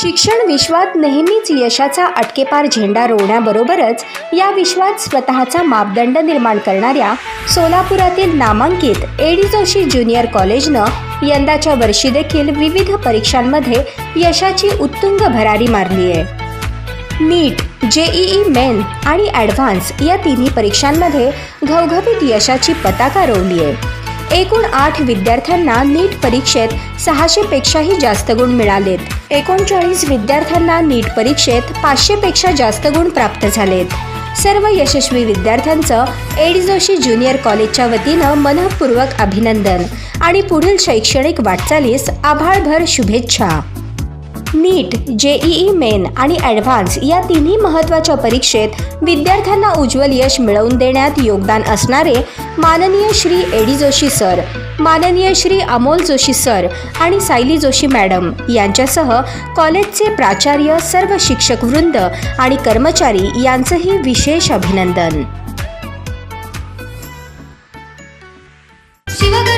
शिक्षण विश्वात नेहमीच यशाचा अटकेपार झेंडा रोवण्याबरोबरच या विश्वात स्वतःचा मापदंड निर्माण करणाऱ्या सोलापुरातील नामांकित एडी जोशी ज्युनियर कॉलेजनं यंदाच्या वर्षी देखील विविध परीक्षांमध्ये यशाची उत्तुंग भरारी मारली आहे. नीट जेईई मेन आणि ॲडव्हान्स या तिन्ही परीक्षांमध्ये घवघवीत यशाची पताका रोवली आहे. एकूण आठ विद्यार्थ्यांना नीट परीक्षेत सहाशेपेक्षाही जास्त गुण मिळालेत. एकोणचाळीस विद्यार्थ्यांना नीट परीक्षेत पाचशेपेक्षा जास्त गुण प्राप्त झालेत. सर्व यशस्वी विद्यार्थ्यांचं एड जोशी ज्युनियर कॉलेजच्या वतीनं मनःपूर्वक अभिनंदन आणि पुढील शैक्षणिक वाटचालीस आभाळभर शुभेच्छा. नीट जेईई मेन आणि ॲडव्हान्स या तिन्ही महत्त्वाच्या परीक्षेत विद्यार्थ्यांना उज्ज्वल यश मिळवून देण्यात योगदान असणारे माननीय श्री एडी जोशी सर माननीय श्री अमोल जोशी सर आणि सायली जोशी मॅडम यांच्यासह कॉलेजचे प्राचार्य सर्व शिक्षक वृंद आणि कर्मचारी यांचंही विशेष अभिनंदन. शिवदर्शन